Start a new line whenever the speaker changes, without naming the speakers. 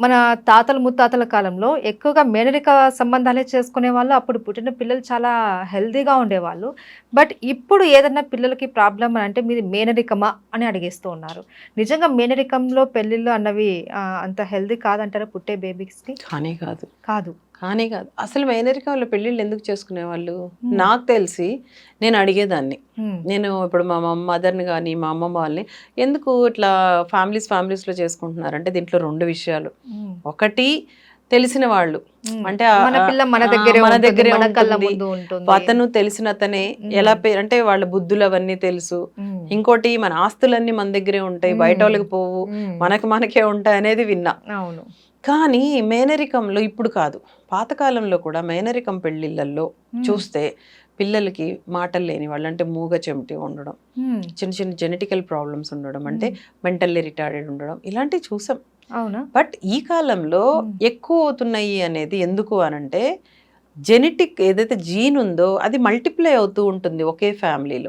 మన తాతల ముత్తాతల కాలంలో ఎక్కువగా మేనరిక సంబంధాలే చేసుకునే వాళ్ళు అప్పుడు పుట్టిన పిల్లలు చాలా హెల్తీగా ఉండేవాళ్ళు. బట్ ఇప్పుడు ఏదన్నా పిల్లలకి ప్రాబ్లం అని అంటే మీది మేనరికమా అని అడిగేస్తూ ఉన్నారు. నిజంగా మేనరికంలో పెళ్ళిళ్ళు అన్నవి అంత హెల్దీ కాదంటారా పుట్టే బేబీస్కి?
కానీ కాదు.
కాదు.
కానీ కాదు. అసలు మేనరికంలో పెళ్ళిళ్ళు ఎందుకు చేసుకునేవాళ్ళు? నాకు తెలిసి నేను అడిగేదాన్ని. నేను ఇప్పుడు మా మదర్ని కానీ మా అమ్మమ్మ వాళ్ళని ఎందుకు ఇట్లా ఫ్యామిలీస్ ఫ్యామిలీస్లో చేసుకుంటున్నారంటే దీంట్లో రెండు విషయాలు. ఒకటి తెలిసిన వాళ్ళు. అంటే
మన పిల్ల మన
ఆ,
దగ్గరే
మన దగ్గరే అతను తెలిసిన అతనే ఎలా పే అంటే వాళ్ళ బుద్ధులు అవన్నీ తెలుసు ఇంకోటి మన ఆస్తులన్నీ మన దగ్గరే ఉంటాయి బయట వాళ్ళకి పోవు మనకి మనకే ఉంటాయి అనేది విన్నా.
అవును.
కానీ మేనరికంలో ఇప్పుడు కాదు. పాతకాలంలో కూడా మేనరికం పెళ్ళిళ్ళల్లో చూస్తే పిల్లలకి మాటలు లేని వాళ్ళు అంటే మూగ చెమిటి ఉండడం చిన్న చిన్న జెనెటికల్ ప్రాబ్లమ్స్ ఉండడం అంటే మెంటల్లీ రిటార్డెడ్ ఉండడం ఇలాంటివి చూసాం.
అవునా
బట్ ఈ కాలంలో. ఎక్కువ అవుతున్నాయి అనేది ఎందుకు అనంటే జెనెటిక్ ఏదైతే జీన్ ఉందో అది మల్టిప్లై అవుతూ ఉంటుంది ఒకే ఫ్యామిలీలో